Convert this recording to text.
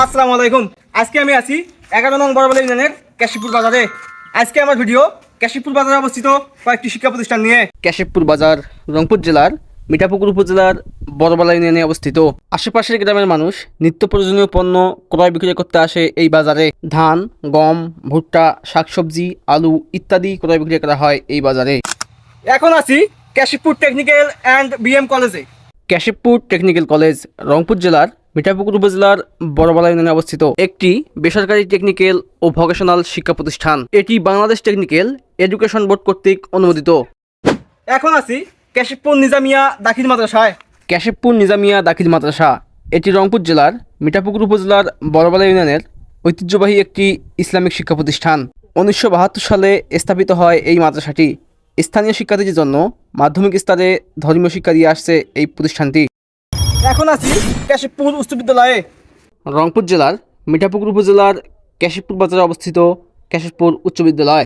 আসসালামু আলাইকুম। আজকে আমি আছি এগারো নং বড়বলা ইউনিয়নের কাশীপুর বাজারে। আজকে আমার ভিডিও কাশীপুর বাজারে অবস্থিত কয়েকটি শিক্ষা প্রতিষ্ঠান নিয়ে। ক্যাশেবপুর বাজার রংপুর জেলার মিঠাপুকুর উপজেলার বড়বালা ইউনিয়নে অবস্থিত। আশেপাশের গ্রামের মানুষ নিত্য প্রয়োজনীয় পণ্য ক্রয় বিক্রয় করতে আসে এই বাজারে। ধান গম ভুট্টা শাকসবজি আলু ইত্যাদি ক্রয় বিক্রয় করা হয় এই বাজারে। এখন আছি কাশীপুর টেকনিক্যাল অ্যান্ড বিএম কলেজে। ক্যাশেবপুর টেকনিক্যাল কলেজ রংপুর জেলার মিঠাপুকুর উপজেলার বড়বালা ইউনিয়নে অবস্থিত একটি বেসরকারি টেকনিক্যাল ও ভোকেশনাল শিক্ষা প্রতিষ্ঠান। এটি বাংলাদেশ টেকনিক্যাল এডুকেশন বোর্ড কর্তৃক অনুমোদিত। এখন আছি কাশীপুর নিজামিয়া দাখিল মাদ্রাসায়। ক্যাশেবপুর নিজামিয়া দাখিল মাদ্রাসা। এটি রংপুর জেলার মিঠাপুকুর উপজেলার বড়বালা ইউনিয়নের ঐতিহ্যবাহী একটি ইসলামিক শিক্ষা প্রতিষ্ঠান। উনিশশো বাহাত্তর সালে স্থাপিত হয় এই মাদ্রাসাটি। স্থানীয় শিক্ষার্থীদের জন্য মাধ্যমিক স্তরে ধর্মীয় শিক্ষা দিয়ে আসছে এই প্রতিষ্ঠানটি। এখন আছি কেশবপুর উচ্চ বিদ্যালয়ে রংপুর জেলার মিঠাপুকুর উপজেলার কেশবপুর বাজারে অবস্থিত কেশবপুর উচ্চ বিদ্যালয়